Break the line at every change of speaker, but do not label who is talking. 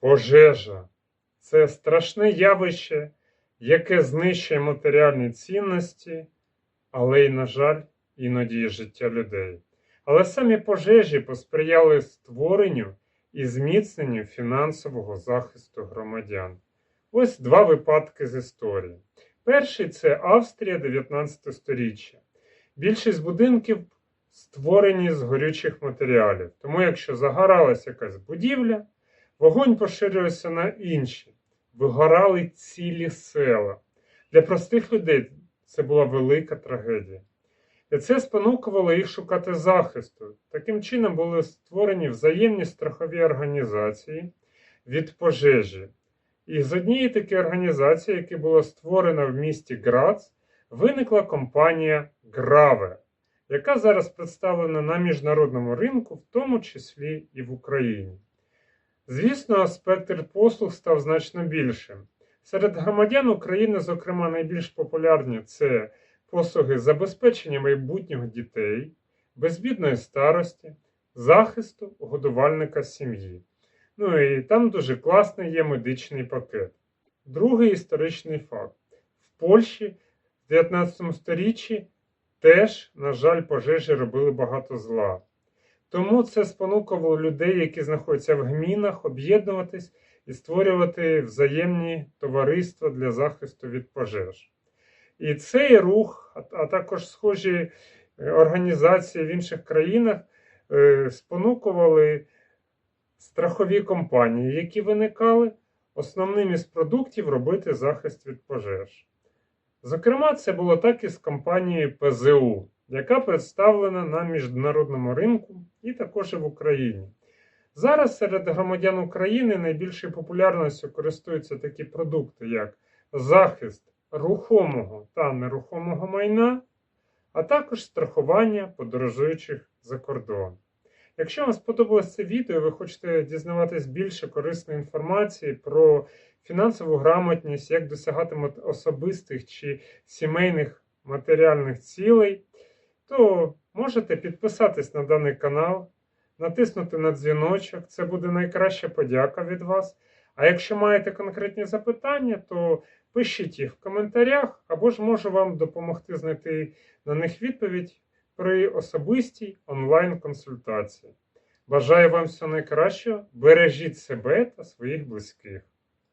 Пожежа це страшне явище, яке знищує матеріальні цінності, але й, на жаль, іноді і життя людей. Але самі пожежі посприяли створенню і зміцненню фінансового захисту громадян. Ось два випадки з історії. Перший це Австрія 19 століття. Більшість будинків створені з горючих матеріалів. Тому, якщо загоралася якась будівля, вогонь поширювався на інші, вигорали цілі села. Для простих людей це була велика трагедія. І це спонукувало їх шукати захисту. Таким чином були створені взаємні страхові організації від пожежі. І з однієї такої організації, яка була створена в місті Грац, виникла компанія Граве, яка зараз представлена на міжнародному ринку, в тому числі і в Україні. Звісно, спектр послуг став значно більшим. Серед громадян України, зокрема, найбільш популярні це послуги забезпечення майбутнього дітей, безбідної старості, захисту годувальника сім'ї. Ну і там дуже класний є медичний пакет. Другий історичний факт: в Польщі в 19 сторіччі теж, на жаль, пожежі робили багато зла. Тому це спонукувало людей, які знаходяться в гмінах, об'єднуватись і створювати взаємні товариства для захисту від пожеж. І цей рух, а- також схожі е, організації в інших країнах е, спонукували страхові компанії, які виникали, основним із продуктів робити захист від пожеж. Зокрема, це було так і з компанією ПЗУ, яка представлена на міжнародному ринку і також і в Україні. Зараз серед громадян України найбільшою популярністю користуються такі продукти, як захист рухомого та нерухомого майна, а також страхування подорожуючих за кордон. Якщо вам сподобалось це відео, і ви хочете дізнаватись більше корисної інформації про фінансову грамотність, як досягати особистих чи сімейних матеріальних цілей, то можете підписатись на даний канал, натиснути на дзвіночок. Це буде найкраща подяка від вас. А якщо маєте конкретні запитання, то пишіть їх в коментарях, або ж можу вам допомогти знайти на них відповідь при особистій онлайн-консультації. Бажаю вам всього найкращого, бережіть себе та своїх близьких.